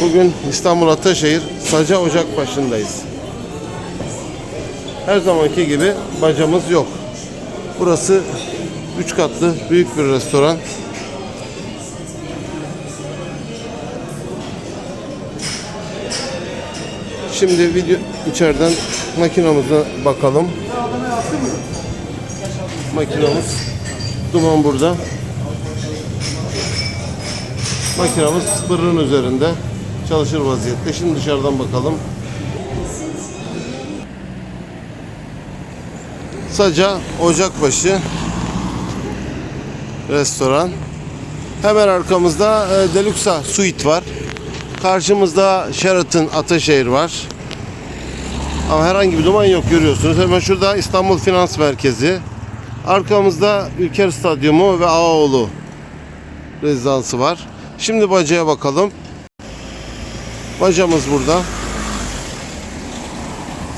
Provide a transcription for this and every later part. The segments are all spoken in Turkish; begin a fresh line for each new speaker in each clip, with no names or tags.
Bugün İstanbul Ataşehir Saca Ocak başındayız. Her zamanki gibi bacamız yok. Burası 3 katlı büyük bir restoran. Şimdi video içeriden makinamıza bakalım. Makinamız duman burada. Makinamız fırın üzerinde çalışır vaziyette. Şimdi dışarıdan bakalım. Saca Ocakbaşı restoran. Hemen arkamızda e, Deluxa Suite var. Karşımızda Sheraton Ataşehir var. Ama herhangi bir duman yok görüyorsunuz. Hemen şurada İstanbul Finans Merkezi. Arkamızda Ülker Stadyumu ve Ağaoğlu rezidansı var. Şimdi bacaya bakalım. Bacamız burada.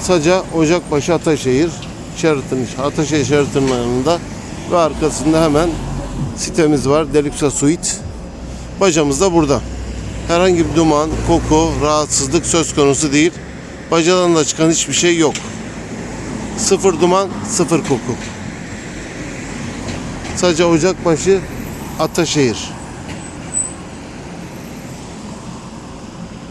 Saca Ocakbaşı Ataşehir Sheraton, Ataşehir Sheraton'ın yanında ve arkasında hemen sitemiz var. Deluxe Suite. Bacamız da burada. Herhangi bir duman, koku, rahatsızlık söz konusu değil. Bacadan da çıkan hiçbir şey yok. Sıfır duman, sıfır koku. Sadece Ocakbaşı Ataşehir.